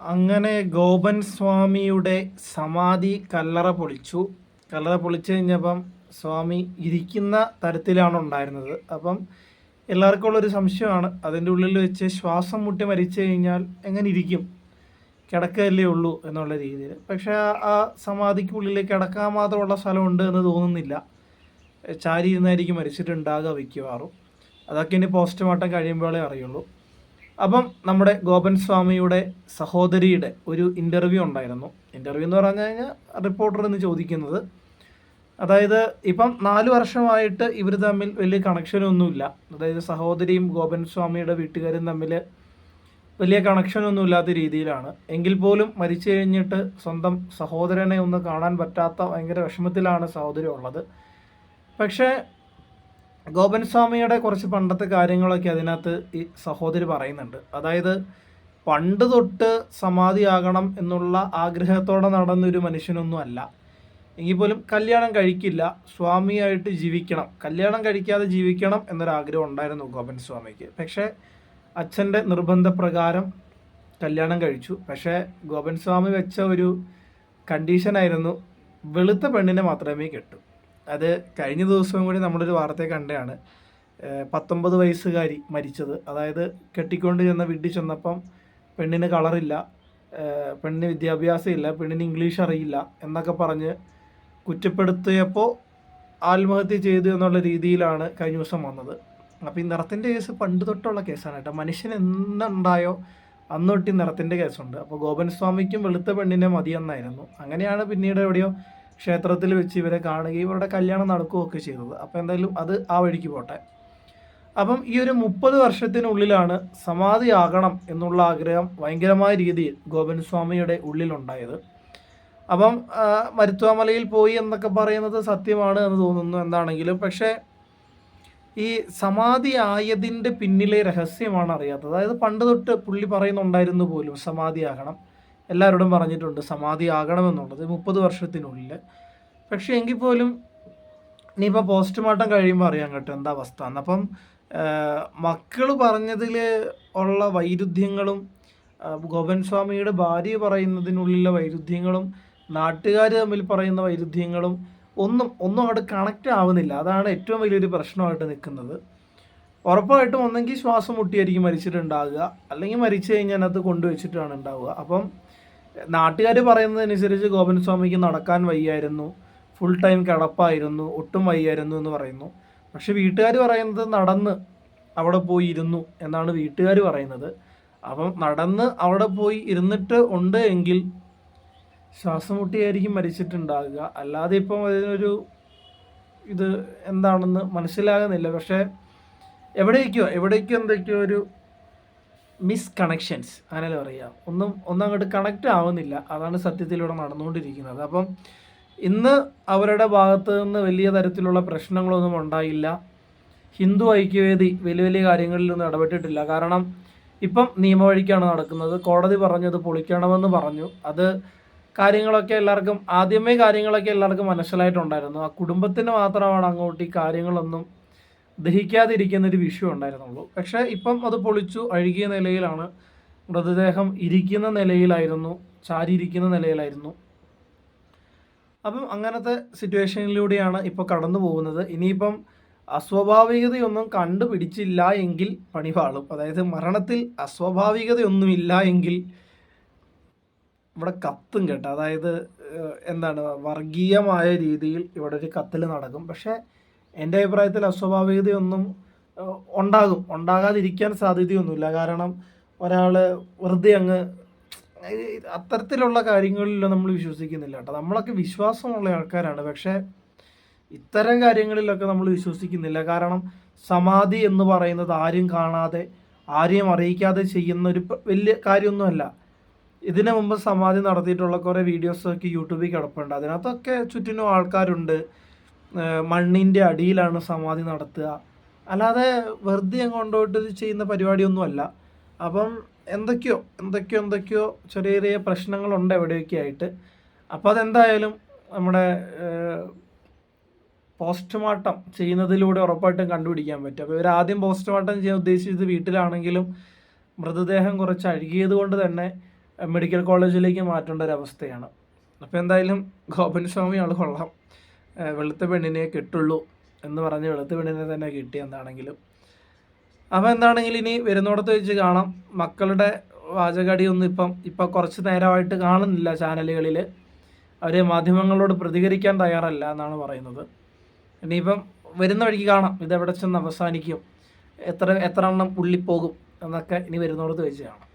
അങ്ങനെ ഗോപൻ സ്വാമിയുടെ സമാധി കല്ലറ പൊളിച്ചു. കല്ലറ പൊളിച്ചു കഴിഞ്ഞപ്പം സ്വാമി ഇരിക്കുന്ന തരത്തിലാണ് ഉണ്ടായിരുന്നത്. അപ്പം എല്ലാവർക്കും ഉള്ളൊരു സംശയമാണ് അതിന്റെ ഉള്ളിൽ വെച്ച് ശ്വാസം മുട്ടി മരിച്ചു കഴിഞ്ഞാൽ എങ്ങനെ ഇരിക്കും? കിടക്കല്ലേ ഉള്ളൂ എന്നുള്ള രീതിയിൽ. പക്ഷേ ആ- സമാധിക്കുള്ളിൽ കിടക്കാൻ മാത്രമുള്ള സ്ഥലമുണ്ട് എന്ന് തോന്നുന്നില്ല. ചാരി ഇരുന്നായിരിക്കും മരിച്ചിട്ടുണ്ടാകുക മിക്കവാറും. അതൊക്കെ ഇനി പോസ്റ്റ്മോർട്ടം കഴിയുമ്പോഴേ അറിയുള്ളൂ. അപ്പം നമ്മുടെ ഗോപൻ സ്വാമിയുടെ സഹോദരിയുടെ ഒരു ഇന്റർവ്യൂ ഉണ്ടായിരുന്നു. ഇന്റർവ്യൂ എന്ന് പറഞ്ഞു കഴിഞ്ഞാൽ റിപ്പോർട്ടർ എന്ന് ചോദിക്കുന്നത്. അതായത് ഇപ്പം നാല് വർഷമായിട്ട് ഇവർ തമ്മിൽ വലിയ കണക്ഷനൊന്നുമില്ല അതായത് സഹോദരിയും ഗോപൻ സ്വാമിയുടെ വീട്ടുകാരും തമ്മിൽ വലിയ കണക്ഷനൊന്നും ഇല്ലാത്ത രീതിയിലാണ്. എങ്കിൽ പോലും മരിച്ചു കഴിഞ്ഞിട്ട് സ്വന്തം സഹോദരനെ ഒന്ന് കാണാൻ പറ്റാത്ത ഭയങ്കര വിഷമത്തിലാണ് സഹോദരി ഉള്ളത്. പക്ഷേ ഗോപൻ സ്വാമിയുടെ കുറച്ച് പണ്ടത്തെ കാര്യങ്ങളൊക്കെ അതിനകത്ത് ഈ സഹോദരി പറയുന്നുണ്ട്. അതായത് പണ്ട് തൊട്ട് സമാധിയാകണം എന്നുള്ള ആഗ്രഹത്തോടെ നടന്നൊരു മനുഷ്യനൊന്നും അല്ല. എങ്കിൽ പോലും കല്യാണം കഴിക്കില്ല സ്വാമിയായിട്ട് ജീവിക്കണം. കല്യാണം കഴിക്കാതെ ജീവിക്കണം എന്നൊരാഗ്രഹം ഉണ്ടായിരുന്നു ഗോപൻ സ്വാമിക്ക് പക്ഷേ അച്ഛന്റെ നിർബന്ധപ്രകാരം കല്യാണം കഴിച്ചു. പക്ഷേ ഗോപൻ സ്വാമി വെച്ച ഒരു കണ്ടീഷനായിരുന്നു വെളുത്ത പെണ്ണിനെ മാത്രമേ കെട്ടൂ. അത് കഴിഞ്ഞ ദിവസവും കൂടി നമ്മളൊരു വാർത്തയെ കണ്ടതാണ്. പത്തൊമ്പത് വയസ്സുകാരി മരിച്ചത്. അതായത് കെട്ടിക്കൊണ്ട് ചെന്ന വീട്ടിൽ ചെന്നപ്പം പെണ്ണിന് കളറില്ല പെണ്ണിന് വിദ്യാഭ്യാസം ഇല്ല പെണ്ണിന് ഇംഗ്ലീഷ് അറിയില്ല എന്നൊക്കെ പറഞ്ഞ് കുറ്റപ്പെടുത്തിയപ്പോൾ ആത്മഹത്യ ചെയ്തു എന്നുള്ള രീതിയിലാണ് കഴിഞ്ഞ ദിവസം വന്നത്. അപ്പോൾ ഈ നിറത്തിന്റെ കേസ് പണ്ട് തൊട്ടുള്ള കേസാണ് കേട്ടോ. മനുഷ്യൻ എന്നുണ്ടായോ? അന്ന് തൊട്ട് നിറത്തിന്റെ കേസുണ്ട്. അപ്പോൾ ഗോപൻ സ്വാമിക്കും വെളുത്ത പെണ്ണിനെ മതിയെന്നായിരുന്നു. അങ്ങനെയാണ് പിന്നീട് എവിടെയോ ക്ഷേത്രത്തിൽ വെച്ച് ഇവരെ കാണുകയും ഇവരുടെ കല്യാണം നടക്കുകയൊക്കെ ചെയ്തത്. അപ്പോൾ എന്തായാലും അത് ആ വഴിക്ക് പോട്ടെ. അപ്പം ഈ ഒരു മുപ്പത് വർഷത്തിനുള്ളിലാണ് സമാധിയാകണം എന്നുള്ള ആഗ്രഹം ഭയങ്കരമായ രീതിയിൽ ഗോപൻ സ്വാമിയുടെ ഉള്ളിലുണ്ടായത്. അപ്പം മരുത്വാമലയിൽ പോയി എന്നൊക്കെ പറയുന്നത് സത്യമാണ് എന്ന് തോന്നുന്നു എന്താണെങ്കിലും പക്ഷേ ഈ സമാധി ആയതിന്റെ പിന്നിലെ രഹസ്യമാണ് അറിയാത്തത്. അതായത് പണ്ട് തൊട്ട് പുള്ളി പറയുന്നുണ്ടായിരുന്നു പോലും സമാധിയാകണം. എല്ലാവരോടും പറഞ്ഞിട്ടുണ്ട് സമാധി ആകണമെന്നുള്ളത് മുപ്പത് വർഷത്തിനുള്ളിൽ. പക്ഷേ എങ്കിൽ പോലും ഇനിയിപ്പോൾ പോസ്റ്റ്മോർട്ടം കഴിയുമ്പോൾ അറിയാൻ കേട്ടോ എന്താ അവസ്ഥ. എന്നപ്പം മക്കൾ പറഞ്ഞതിൽ ഉള്ള വൈരുദ്ധ്യങ്ങളും ഗോപൻ സ്വാമിയുടെ ഭാര്യ പറയുന്നതിനുള്ളിലെ വൈരുദ്ധ്യങ്ങളും നാട്ടുകാർ തമ്മിൽ പറയുന്ന വൈരുദ്ധ്യങ്ങളും ഒന്നും ഒന്നും അവിടെ കണക്റ്റ് ആവുന്നില്ല. അതാണ് ഏറ്റവും വലിയൊരു പ്രശ്നമായിട്ട് നിൽക്കുന്നത്. ഉറപ്പായിട്ടും ഒന്നെങ്കിൽ ശ്വാസം മുട്ടിയായിരിക്കും മരിച്ചിട്ടുണ്ടാകുക അല്ലെങ്കിൽ മരിച്ചു കഴിഞ്ഞാൽ അത് കൊണ്ടുവച്ചിട്ടാണ് ഉണ്ടാവുക. അപ്പം നാട്ടുകാർ പറയുന്നതനുസരിച്ച് ഗോപൻ സ്വാമിക്ക് നടക്കാൻ വയ്യായിരുന്നു. ഫുൾ ടൈം കിടപ്പായിരുന്നു. ഒട്ടും വയ്യായിരുന്നു എന്ന് പറയുന്നു. പക്ഷെ വീട്ടുകാർ പറയുന്നത് നടന്ന് അവിടെ പോയി ഇരുന്നു എന്നാണ് വീട്ടുകാർ പറയുന്നത്. അപ്പം നടന്ന് അവിടെ പോയി ഇരുന്നിട്ട് ഉണ്ട് എങ്കിൽ ശ്വാസം മുട്ടിയായിരിക്കും മരിച്ചിട്ടുണ്ടാകുക അല്ലാതെ ഇപ്പം അതിനൊരു ഇത് എന്താണെന്ന് മനസ്സിലാകുന്നില്ല. പക്ഷേ എവിടേക്കോ എവിടേക്കോ എന്തൊക്കെയോ ഒരു മിസ് കണക്ഷൻസ് അങ്ങനെ പറയുക. ഒന്നും ഒന്നും അങ്ങോട്ട് കണക്റ്റ് ആവുന്നില്ല. അതാണ് സത്യത്തിലൂടെ നടന്നുകൊണ്ടിരിക്കുന്നത്. അപ്പം ഇന്ന് അവരുടെ ഭാഗത്ത് നിന്ന് വലിയ തരത്തിലുള്ള പ്രശ്നങ്ങളൊന്നും ഉണ്ടായില്ല. ഹിന്ദു ഐക്യവേദി വലിയ വലിയ കാര്യങ്ങളിലൊന്നും ഇടപെട്ടിട്ടില്ല. കാരണം ഇപ്പം നിയമവഴിക്കാണ് നടക്കുന്നത്. കോടതി പറഞ്ഞത് പൊളിക്കണമെന്ന് പറഞ്ഞു. അത് കാര്യങ്ങളൊക്കെ എല്ലാവർക്കും ആദ്യമേ കാര്യങ്ങളൊക്കെ എല്ലാവർക്കും മനസ്സിലായിട്ടുണ്ടായിരുന്നു. ആ കുടുംബത്തിന് മാത്രമാണ് അങ്ങോട്ട് ഈ കാര്യങ്ങളൊന്നും ദഹിക്കാതിരിക്കുന്ന ഒരു വിഷയം ഉണ്ടായിരുന്നുള്ളൂ. പക്ഷേ ഇപ്പം അത് പൊളിച്ചു അഴുകിയ നിലയിലാണ്. മൃതദേഹം ഇരിക്കുന്ന നിലയിലായിരുന്നു ചാരിയിരിക്കുന്ന നിലയിലായിരുന്നു. അപ്പം അങ്ങനത്തെ സിറ്റുവേഷനിലൂടെയാണ് ഇപ്പോൾ കടന്നു പോകുന്നത്. ഇനിയിപ്പം അസ്വാഭാവികതയൊന്നും കണ്ടുപിടിച്ചില്ല എങ്കിൽ പണിപാളും അതായത് മരണത്തിൽ അസ്വാഭാവികതയൊന്നുമില്ല എങ്കിൽ ഇവിടെ കത്തും കേട്ടോ. അതായത് എന്താണ് വർഗീയമായ രീതിയിൽ ഇവിടെ ഒരു കത്തിൽ നടക്കും. പക്ഷേ എന്റെ അഭിപ്രായത്തിൽ അസ്വാഭാവികതയൊന്നും ഉണ്ടാകും. ഉണ്ടാകാതിരിക്കാൻ സാധ്യതയൊന്നുമില്ല. കാരണം ഒരാൾ വെറുതെ അങ്ങ് അത്തരത്തിലുള്ള കാര്യങ്ങളിലൊന്നും നമ്മൾ വിശ്വസിക്കുന്നില്ല കേട്ടോ. നമ്മളൊക്കെ വിശ്വാസമുള്ള ആൾക്കാരാണ്. പക്ഷേ ഇത്തരം കാര്യങ്ങളിലൊക്കെ നമ്മൾ വിശ്വസിക്കുന്നില്ല. കാരണം സമാധി എന്ന് പറയുന്നത് ആരും കാണാതെ ആരെയും അറിയിക്കാതെ ചെയ്യുന്ന ഒരു വലിയ കാര്യമൊന്നുമല്ല. ഇതിനു മുമ്പ് സമാധി നടത്തിയിട്ടുള്ള കുറേ വീഡിയോസൊക്കെ യൂട്യൂബിൽ കിടപ്പുണ്ട്. അതിനകത്തൊക്കെ ചുറ്റിനും ആൾക്കാരുണ്ട്. മണ്ണിന്റെ അടിയിലാണ് സമാധി നടത്തുക. അല്ലാതെ വെറുതെ കൊണ്ടുപോയിട്ട് ഇത് ചെയ്യുന്ന പരിപാടിയൊന്നുമല്ല. അപ്പം എന്തൊക്കെയോ എന്തൊക്കെയോ എന്തൊക്കെയോ ചെറിയ ചെറിയ പ്രശ്നങ്ങളുണ്ട് എവിടെയൊക്കെ ആയിട്ട്. അപ്പോൾ അതെന്തായാലും നമ്മുടെ പോസ്റ്റ്മോർട്ടം ചെയ്യുന്നതിലൂടെ ഉറപ്പായിട്ടും കണ്ടുപിടിക്കാൻ പറ്റും. അപ്പോൾ ഇവർ ആദ്യം പോസ്റ്റ്മോർട്ടം ചെയ്യാൻ ഉദ്ദേശിച്ചത് വീട്ടിലാണെങ്കിലും മൃതദേഹം കുറച്ച് അഴുകിയത് കൊണ്ട് തന്നെ മെഡിക്കൽ കോളേജിലേക്ക് മാറ്റേണ്ട ഒരു അവസ്ഥയാണ്. അപ്പോൾ എന്തായാലും ഗോപൻ സ്വാമി ആൾ കൊള്ളാം. വെളുത്ത പെണ്ണിനെ കിട്ടുള്ളൂ എന്ന് പറഞ്ഞ് വെളുത്ത പെണ്ണിനെ തന്നെ കിട്ടി എന്താണെങ്കിലും. അപ്പോൾ എന്താണെങ്കിലും ഇനി വരുന്നോടത്ത് വെച്ച് കാണാം. മക്കളുടെ വാചകടിയൊന്നും ഇപ്പം ഇപ്പം കുറച്ച് നേരമായിട്ട് കാണുന്നില്ല ചാനലുകളിൽ അവർ മാധ്യമങ്ങളോട് പ്രതികരിക്കാൻ തയ്യാറല്ല എന്നാണ് പറയുന്നത്. ഇനിയിപ്പം വരുന്ന വഴിക്ക് കാണാം. ഇതെവിടെ ചെന്ന് അവസാനിക്കും. എത്ര എത്ര എണ്ണം പുള്ളിപ്പോകും എന്നൊക്കെ ഇനി വരുന്നോടത്ത് വെച്ച് കാണാം.